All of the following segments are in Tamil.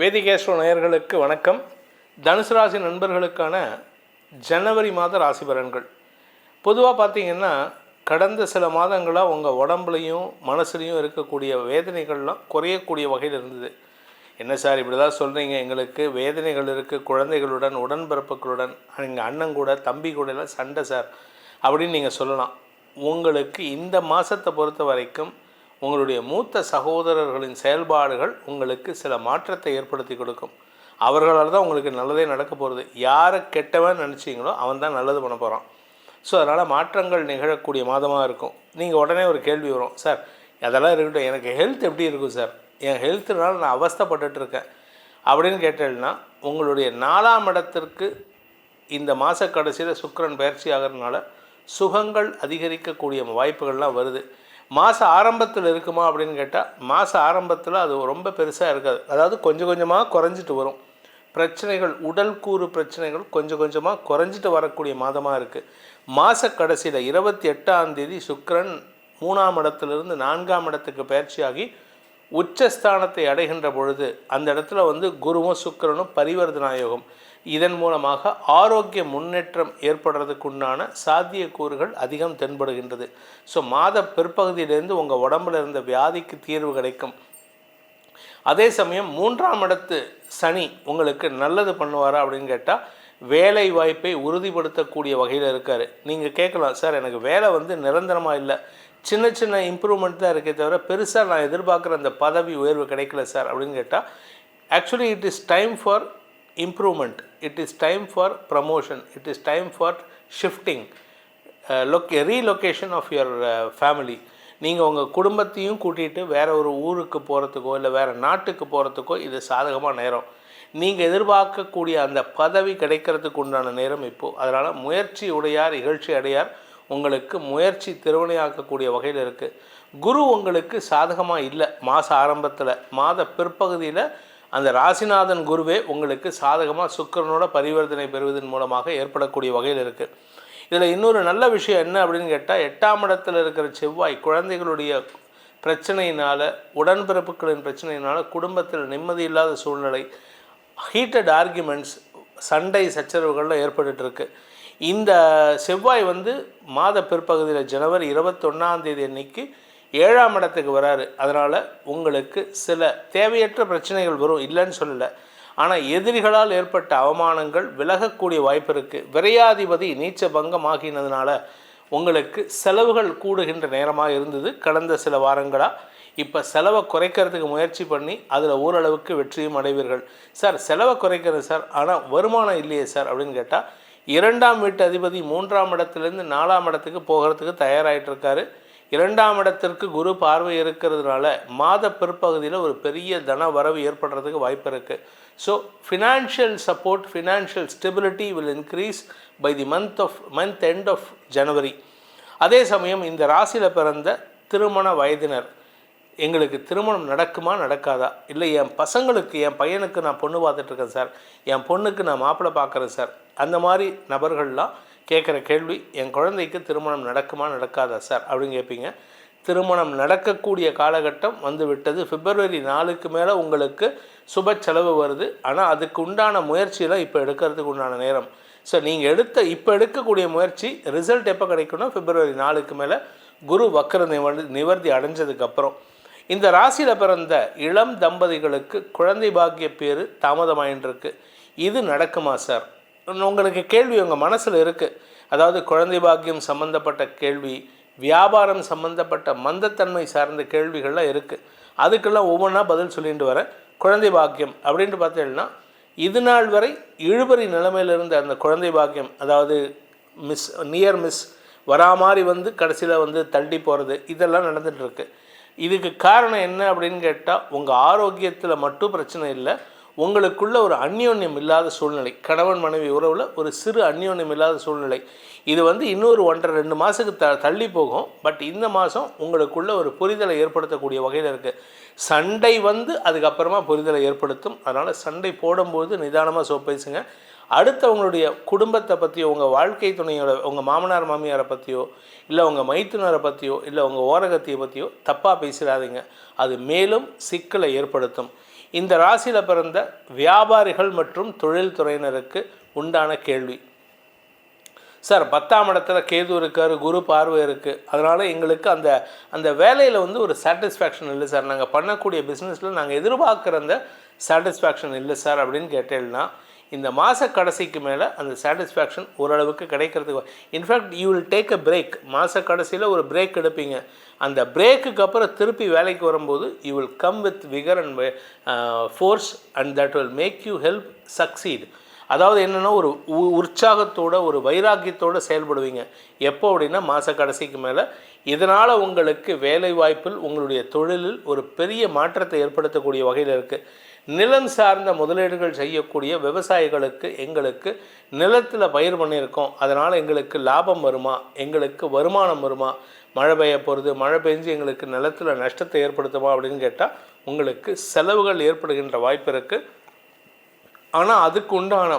வேதிகேஸ்வர நேயர்களுக்கு வணக்கம். தனுசு ராசி நண்பர்களுக்கான ஜனவரி மாத ராசி பலன்கள். பொதுவாக பார்த்தீங்கன்னா கடந்த சில மாதங்களாக உங்கள் உடம்புலையும் மனசுலையும் இருக்கக்கூடிய வேதனைகள்லாம் குறையக்கூடிய வகையில் இருந்தது. என்ன சார் இப்படி தான் சொல்கிறீங்க எங்களுக்கு வேதனைகள் இருக்குது குழந்தைகளுடன் உடன்பிறப்புகளுடன் எங்கள் அண்ணன் கூட தம்பி கூட எல்லாம் சண்டை சார். அப்படின்னு நீங்கள் சொல்லலாம். உங்களுக்கு இந்த மாதத்தை பொறுத்த வரைக்கும் உங்களுடைய மூத்த சகோதரர்களின் செயல்பாடுகள் உங்களுக்கு சில மாற்றத்தை ஏற்படுத்தி கொடுக்கும். அவர்களால் தான் உங்களுக்கு நல்லதே நடக்க போகிறது யாரை கெட்டவன் நினச்சிங்களோ அவன் தான் நல்லது பண்ண போகிறான் ஸோ அதனால் மாற்றங்கள் நிகழக்கூடிய மாதமாக இருக்கும். நீங்கள் உடனே ஒரு கேள்வி வரும் சார் அதெல்லாம் இருக்கட்டும். எனக்கு ஹெல்த் எப்படி இருக்கும் சார்? என் ஹெல்த்துனால நான் அவஸ்தைப்பட்டுட்டு இருக்கேன் அப்படின்னு கேட்டேன்னா உங்களுடைய நாலாம் இடத்திற்கு இந்த மாத கடைசியில் சுக்கிரன் பயிற்சி ஆகிறதுனால சுகங்கள் அதிகரிக்கக்கூடிய வாய்ப்புகள்லாம் வருது. மாத ஆரம்பத்தில் இருக்குமா அப்படின்னு கேட்டால் மாத ஆரம்பத்தில் அது ரொம்ப பெருசாக இருக்காது. அதாவது கொஞ்சம் கொஞ்சமாக குறைஞ்சிட்டு வரும். பிரச்சனைகள் உடல் கூறு பிரச்சனைகள் கொஞ்சம் கொஞ்சமாக குறைஞ்சிட்டு வரக்கூடிய மாதமாக இருக்குது மாத கடைசியில் இருபத்தி எட்டாம் தேதி சுக்கரன் மூணாம் இடத்துலேருந்து நான்காம் இடத்துக்கு பயிற்சியாகி உச்சஸ்தானத்தை அடைகின்ற பொழுது அந்த இடத்துல வந்து குருவும் சுக்கிரனும் பரிவர்த்தனா யோகம். இதன் மூலமாக ஆரோக்கிய முன்னேற்றம் ஏற்படுறதுக்குண்டான சாத்தியக்கூறுகள் அதிகம் தென்படுகின்றது. ஸோ மாத பிற்பகுதியிலேருந்து உங்கள் உடம்புல இருந்த வியாதிக்கு தீர்வு கிடைக்கும். அதே சமயம் மூன்றாம் இடத்து சனி உங்களுக்கு நல்லது பண்ணுவாரா அப்படின்னு கேட்டால் வேலை வாய்ப்பை உறுதிப்படுத்தக்கூடிய வகையில் இருக்கார். நீங்கள் கேட்கலாம் சார் எனக்கு வேலை வந்து நிரந்தரமாக இல்லை. சின்ன சின்ன இம்ப்ரூவ்மெண்ட் தான் இருக்கே தவிர பெருசாக நான் எதிர்பார்க்குற அந்த பதவி உயர்வு கிடைக்கல சார் அப்படின்னு கேட்டால் actually it is time for improvement it is time for promotion it is time for shifting லொக்கே relocation of your family நீங்கள் உங்கள் குடும்பத்தையும் கூட்டிகிட்டு வேறு ஒரு ஊருக்கு போகிறதுக்கோ இல்லை வேறு நாட்டுக்கு போகிறதுக்கோ இது சாதகமாக நேரம். நீங்கள் எதிர்பார்க்கக்கூடிய அந்த பதவி கிடைக்கிறதுக்கு உண்டான நேரம் இப்போது அதனால் முயற்சி உடையார் இகழ்ச்சி அடையார் உங்களுக்கு முயற்சி திருவினையாக்கக்கூடிய வகையில் இருக்குது குரு உங்களுக்கு சாதகமாக இல்லை. மாத ஆரம்பத்தில் மாத பிற்பகுதியில் அந்த ராசிநாதன் குருவே உங்களுக்கு சாதகமாக சுக்கிரனோட பரிவர்த்தனை பெறுவதன் மூலமாக ஏற்படக்கூடிய வகையில் இருக்குது இதில் இன்னொரு நல்ல விஷயம் என்ன அப்படின்னு கேட்டால் எட்டாம் இடத்துல இருக்கிற செவ்வாய் குழந்தைகளுடைய பிரச்சனையினால் உடன்பிறப்புகளின் பிரச்சனையினால் குடும்பத்தில் நிம்மதி இல்லாத சூழ்நிலை ஹீட்டட் ஆர்கியூமெண்ட்ஸ் சண்டை சச்சரவுகள்லாம் ஏற்பட்டுருக்கு இந்த செவ்வாய் வந்து மாத பிற்பகுதியில் ஜனவரி இருபத்தொன்னாம் தேதி அன்னைக்கு ஏழாம் இடத்துக்கு வராரு. அதனால் உங்களுக்கு சில தேவையற்ற பிரச்சனைகள் வரும். இல்லைன்னு சொல்லலை. ஆனால் எதிரிகளால் ஏற்பட்ட அவமானங்கள் விலகக்கூடிய வாய்ப்பு இருக்குது விரையாதிபதி நீச்ச பங்கம் ஆகினதுனால உங்களுக்கு செலவுகள் கூடுகின்ற நேரமாக இருந்தது. கடந்த சில வாரங்களாக இப்போ செலவை குறைக்கிறதுக்கு முயற்சி பண்ணி அதில் ஓரளவுக்கு வெற்றியும் அடைவீர்கள். சார் செலவை குறைக்கிறது சார். ஆனால் வருமானம் இல்லையே சார் அப்படின்னு கேட்டால் இரண்டாம் வீட்டு அதிபதி மூன்றாம் இடத்துலேருந்து நாலாம் இடத்துக்கு போகிறதுக்கு தயாராகிட்டு இருக்காரு இரண்டாம் இடத்திற்கு குரு பார்வை இருக்கிறதுனால மாத பிற்பகுதியில் ஒரு பெரிய தன வரவு ஏற்படுறதுக்கு வாய்ப்பு இருக்குது so financial support financial stability will increase by the month of month end of January அதே சமயம் இந்த ராசியில் பிறந்த திருமண வயதினர் எங்களுக்கு திருமணம் நடக்குமா நடக்காதா? இல்லை என் பசங்களுக்கு என் பையனுக்கு நான் பொண்ணு பார்த்துட்ருக்கேன் சார். என் பொண்ணுக்கு நான் மாப்பிள்ளை பார்க்குறேன் சார். அந்த மாதிரி நபர்கள்லாம் கேட்குற கேள்வி என் குழந்தைக்கு திருமணம் நடக்குமா நடக்காதா சார்? அப்படின்னு கேட்பீங்க. திருமணம் நடக்கக்கூடிய காலகட்டம் வந்துவிட்டது பிப்ரவரி நாலுக்கு மேலே உங்களுக்கு சுப செலவு வருது. ஆனால் அதுக்கு உண்டான முயற்சியெல்லாம் இப்போ எடுக்கிறதுக்கு உண்டான நேரம். ஸோ நீங்கள் எடுத்த இப்போ எடுக்கக்கூடிய முயற்சி ரிசல்ட் எப்போ கிடைக்குன்னா பிப்ரவரி நாலுக்கு மேலே குரு வக்கர நிவர் நிவர்த்தி அடைஞ்சதுக்கப்புறம் இந்த ராசியில் பிறந்த இளம் தம்பதிகளுக்கு குழந்தை பாக்கிய பேர் தாமதமாயின்றிருக்கு. இது நடக்குமா சார்? உங்களுக்கு கேள்வி உங்கள் மனசில் இருக்குது அதாவது குழந்தை பாக்கியம் சம்மந்தப்பட்ட கேள்வி வியாபாரம் சம்மந்தப்பட்ட மந்தத்தன்மை சார்ந்த கேள்விகள்லாம் இருக்குது அதுக்கெல்லாம் ஒவ்வொன்றா பதில் சொல்லிட்டு வரேன். குழந்தை பாக்கியம் அப்படின்ட்டு பார்த்தீங்கன்னா இது நாள் வரை இழுபறி நிலைமையில் இருந்த அந்த குழந்தை பாக்கியம் அதாவது மிஸ் நியர் மிஸ் வரா மாதிரி வந்து கடைசியில் வந்து தள்ளி போகிறது இதெல்லாம் நடந்துகிட்ருக்கு இதுக்கு காரணம் என்ன அப்படின்னு கேட்டால் உங்கள் ஆரோக்கியத்தில் மட்டும் பிரச்சனை இல்லை உங்களுக்குள்ள ஒரு அந்யோன்யம் இல்லாத சூழ்நிலை. கணவன் மனைவி உறவில் ஒரு சிறு அந்யோன்யம் இல்லாத சூழ்நிலை. இது வந்து இன்னொரு ஒன்றரை ரெண்டு மாதத்துக்கு த தள்ளி போகும். பட் இந்த மாதம் உங்களுக்குள்ள ஒரு புரிதலை ஏற்படுத்தக்கூடிய வகையில் இருக்குது சண்டை வந்து அதுக்கப்புறமா புரிதலை ஏற்படுத்தும். அதனால் சண்டை போடும்போது நிதானமாக சோ பேசுங்க அடுத்தவங்களுடைய குடும்பத்தை பற்றியோ உங்கள் வாழ்க்கை துணையோட உங்கள் மாமனார் மாமியாரை பற்றியோ இல்லை உங்கள் மைத்துனரை பற்றியோ இல்லை உங்கள் ஓரகத்தையை பற்றியோ தப்பாக பேசிடாதீங்க. அது மேலும் சிக்கலை ஏற்படுத்தும். இந்த ராசியில் பிறந்த வியாபாரிகள் மற்றும் தொழில்துறையினருக்கு உண்டான கேள்வி. சார் பத்தாம் இடத்துல கேது இருக்கார் குரு பார்வை இருக்குது அதனால் எங்களுக்கு அந்த அந்த வேலையில் வந்து ஒரு சாட்டிஸ்ஃபேக்ஷன் இல்லை சார். நாங்கள் பண்ணக்கூடிய பிஸ்னஸில் நாங்கள் எதிர்பார்க்குற அந்த சாட்டிஸ்ஃபேக்ஷன் இல்லை சார் அப்படின்னு கேட்டேன்னா இந்த மாத கடைசிக்கு மேலே அந்த சாட்டிஸ்ஃபேக்ஷன் ஓரளவுக்கு கிடைக்கிறதுக்கு in fact you will take a break மாத கடைசியில் ஒரு பிரேக் எடுப்பீங்க. அந்த பிரேக்குக்கு அப்புறம் திருப்பி வேலைக்கு வரும்போது you will come with vigour and force and that will make you help succeed அதாவது என்னென்னா ஒரு உ- உற்சாகத்தோட ஒரு வைராக்கியத்தோடு செயல்படுவீங்க. எப்போ அப்படின்னா மாத கடைசிக்கு மேலே இதனால் உங்களுக்கு வேலை வாய்ப்பில் உங்களுடைய தொழிலில் ஒரு பெரிய மாற்றத்தை ஏற்படுத்தக்கூடிய வகையில் இருக்குது நிலம் சார்ந்த முதலீடுகள் செய்யக்கூடிய விவசாயிகளுக்கு எங்களுக்கு நிலத்தில் பயிர் பண்ணியிருக்கோம். அதனால் எங்களுக்கு லாபம் வருமா? எங்களுக்கு வருமானம் வருமா? மழை பெய்ய போகிறது மழை பெஞ்சு எங்களுக்கு நிலத்தில் நஷ்டத்தை ஏற்படுத்துமா அப்படின்னு கேட்டால் உங்களுக்கு செலவுகள் ஏற்படுகின்ற வாய்ப்பு இருக்குது ஆனால் அதுக்கு உண்டான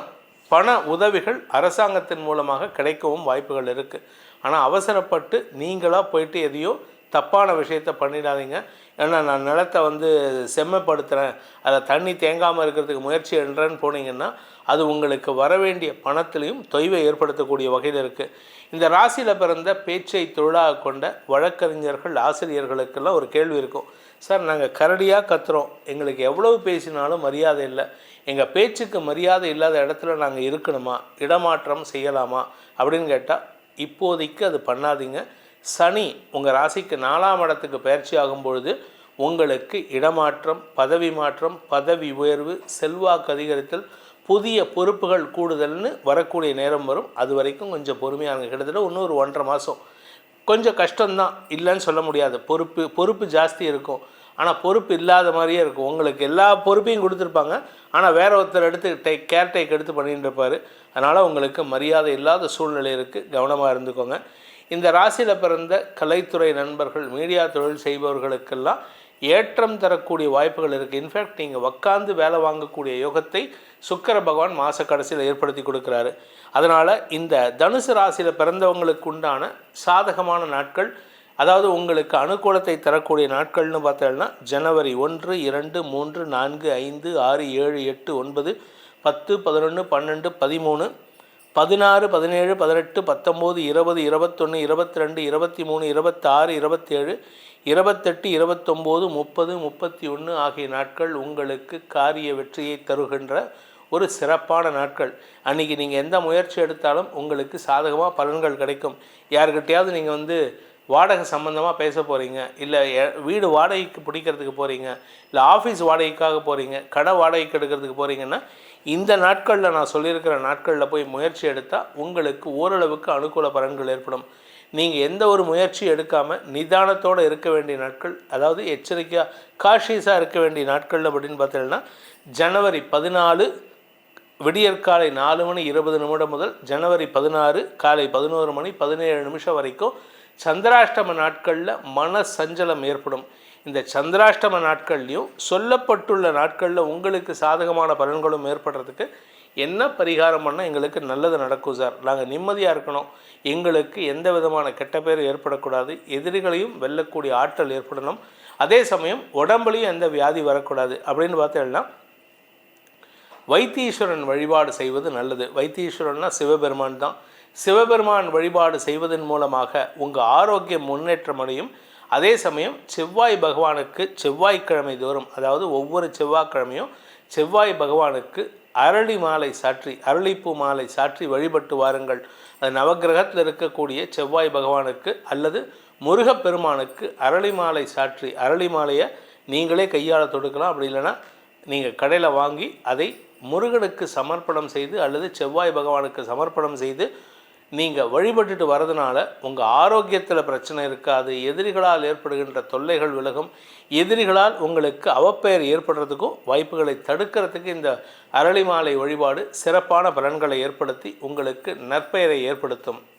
பண உதவிகள் அரசாங்கத்தின் மூலமாக கிடைக்கவும் வாய்ப்புகள் இருக்குது ஆனால் அவசரப்பட்டு நீங்களாக போயிட்டு எதையோ தப்பான விஷயத்த பண்ணிடாதீங்க. ஏன்னா நான் நிலத்தை வந்து செம்மைப்படுத்துகிறேன் அதில் தண்ணி தேங்காமல் இருக்கிறதுக்கு முயற்சி என்றேன்னு போனீங்கன்னா அது உங்களுக்கு வர வேண்டிய பணத்திலையும் தொய்வை ஏற்படுத்தக்கூடிய வகையில் இருக்குது இந்த ராசியில் பிறந்த பேச்சை தொழிலாக கொண்ட வழக்கறிஞர்கள் ஆசிரியர்களுக்கெல்லாம் ஒரு கேள்வி இருக்கும். சார் நாங்கள் கரடியாக கத்துறோம். எங்களுக்கு எவ்வளவு பேசினாலும் மரியாதை இல்லை. எங்கள் பேச்சுக்கு மரியாதை இல்லாத இடத்துல நாங்கள் இருக்கணுமா? இடமாற்றம் செய்யலாமா? அப்படின்னு கேட்டால் இப்போதைக்கு அது பண்ணாதீங்க. சனி உங்கள் ராசிக்கு நாலாம் இடத்துக்கு பயிற்சி ஆகும் பொழுது உங்களுக்கு இடமாற்றம் பதவி மாற்றம் பதவி உயர்வு செல்வாக்கு அதிகரித்தல் புதிய பொறுப்புகள் கூடுதல்னு வரக்கூடிய நேரம் வரும். அது வரைக்கும் கொஞ்சம் பொறுமையாக கிட்டத்தட்ட இன்னும் ஒரு ஒன்றரை மாதம் கொஞ்சம் கஷ்டம்தான். இல்லைன்னு சொல்ல முடியாது. பொறுப்பு பொறுப்பு ஜாஸ்தி இருக்கும். ஆனால் பொறுப்பு இல்லாத மாதிரியே இருக்கும். உங்களுக்கு எல்லா பொறுப்பையும் கொடுத்துருப்பாங்க. ஆனால் வேற ஒருத்தர் எடுத்து டேக் கேர் டேக் எடுத்து பண்ணிட்டு இருப்பார் அதனால் உங்களுக்கு மரியாதை இல்லாத சூழ்நிலை இருக்குது கவனமாக இருந்துக்கோங்க. இந்த ராசியில் பிறந்த கலைத்துறை நண்பர்கள் மீடியா தொழில் செய்பவர்களுக்கெல்லாம் ஏற்றம் தரக்கூடிய வாய்ப்புகள் இருக்குது இன்ஃபேக்ட் நீங்கள் உக்காந்து வேலை வாங்கக்கூடிய யோகத்தை சுக்கர பகவான் மாத கடைசியில் ஏற்படுத்தி கொடுக்குறாரு. அதனால் இந்த தனுசு ராசியில் பிறந்தவங்களுக்கு உண்டான சாதகமான நாட்கள் அதாவது உங்களுக்கு அனுகூலத்தை தரக்கூடிய நாட்கள்னு பார்த்தோம்னா ஜனவரி ஒன்று இரண்டு மூன்று நான்கு ஐந்து ஆறு ஏழு எட்டு ஒன்பது பத்து பதினொன்று பன்னெண்டு பதிமூணு பதினாறு பதினேழு பதினெட்டு பத்தொம்போது இருபது இருபத்தொன்று இருபத்தி ரெண்டு இருபத்தி மூணு இருபத்தாறு இருபத்தேழு இருபத்தெட்டு இருபத்தொம்போது முப்பது முப்பத்தி ஒன்று ஆகிய நாட்கள் உங்களுக்கு காரிய வெற்றியை தருகின்ற ஒரு சிறப்பான நாட்கள். அன்றைக்கி நீங்கள் எந்த முயற்சி எடுத்தாலும் உங்களுக்கு சாதகமாக பலன்கள் கிடைக்கும். யாருக்கிட்டையாவது நீங்கள் வந்து வாடகை சம்மந்தமாக பேச போகிறீங்க இல்லை வீடு வாடகைக்கு பிடிக்கிறதுக்கு போகிறீங்க இல்லை ஆஃபீஸ் வாடகைக்காக போகிறீங்க கடை வாடகைக்கு எடுக்கிறதுக்கு போகிறீங்கன்னா இந்த நாட்களில் நான் சொல்லியிருக்கிற நாட்களில் போய் முயற்சி எடுத்தால் உங்களுக்கு ஓரளவுக்கு அனுகூல பலன்கள் ஏற்படும். நீங்கள் எந்த ஒரு முயற்சி எடுக்காமல் நிதானத்தோடு இருக்க வேண்டிய நாட்கள் அதாவது எச்சரிக்கையாக காஷியஸாக இருக்க வேண்டிய நாட்கள் அப்படின்னு பார்த்தீங்கன்னா ஜனவரி பதினாலு விடியற்காலை நாலு மணி இருபது நிமிடம் முதல் ஜனவரி பதினாறு காலை பதினோரு மணி பதினேழு நிமிஷம் வரைக்கும் சந்திராஷ்டம நாட்களில் மன சஞ்சலம் ஏற்படும். இந்த சந்திராஷ்டம நாட்கள்லையும் சொல்லப்பட்டுள்ள நாட்களில் உங்களுக்கு சாதகமான பலன்களும் ஏற்படுறதுக்கு என்ன பரிகாரம் பண்ணால் எங்களுக்கு நல்லது நடக்கும் சார்? நாங்கள் நிம்மதியாக இருக்கணும். எங்களுக்கு எந்த விதமான கெட்ட பேர் ஏற்படக்கூடாது. எதிரிகளையும் வெல்லக்கூடிய ஆற்றல் ஏற்படணும். அதே சமயம் உடம்புலையும் எந்த வியாதி வரக்கூடாது அப்படின்னு பார்த்தீங்கன்னா வைத்தீஸ்வரன் வழிபாடு செய்வது நல்லது. வைத்தீஸ்வரன்னா சிவபெருமான் தான். சிவபெருமான் வழிபாடு செய்வதன் மூலமாக உங்கள் ஆரோக்கியம் முன்னேற்றம் அடையும். அதே சமயம் செவ்வாய் பகவானுக்கு செவ்வாய்க்கிழமை தோறும் அதாவது ஒவ்வொரு செவ்வாய்க்கிழமையும் செவ்வாய் பகவானுக்கு அரளி மாலை சாற்றி அரளிப்பூ மாலை சாற்றி வழிபட்டு வாருங்கள். அது நவக்கிரகத்தில் இருக்கக்கூடிய செவ்வாய் பகவானுக்கு அல்லது முருகப்பெருமானுக்கு அரளி மாலை சாற்றி அரளி மாலையை நீங்களே கையாள தொடுக்கலாம். அப்படி இல்லைன்னா நீங்கள் கடையில் வாங்கி அதை முருகனுக்கு சமர்ப்பணம் செய்து அல்லது செவ்வாய் பகவானுக்கு சமர்ப்பணம் செய்து நீங்கள் வழிபட்டுட்டு வரதுனால உங்கள் ஆரோக்கியத்தில் பிரச்சனை இருக்காது. எதிரிகளால் ஏற்படுகின்ற தொல்லைகள் விலகும். எதிரிகளால் உங்களுக்கு அவப்பெயர் ஏற்படுறதுக்கும் வாய்ப்புகளை தடுக்கிறதுக்கு இந்த அரளி மாலை வழிபாடு சிறப்பான பலன்களை ஏற்படுத்தி உங்களுக்கு நற்பெயரை ஏற்படுத்தும்.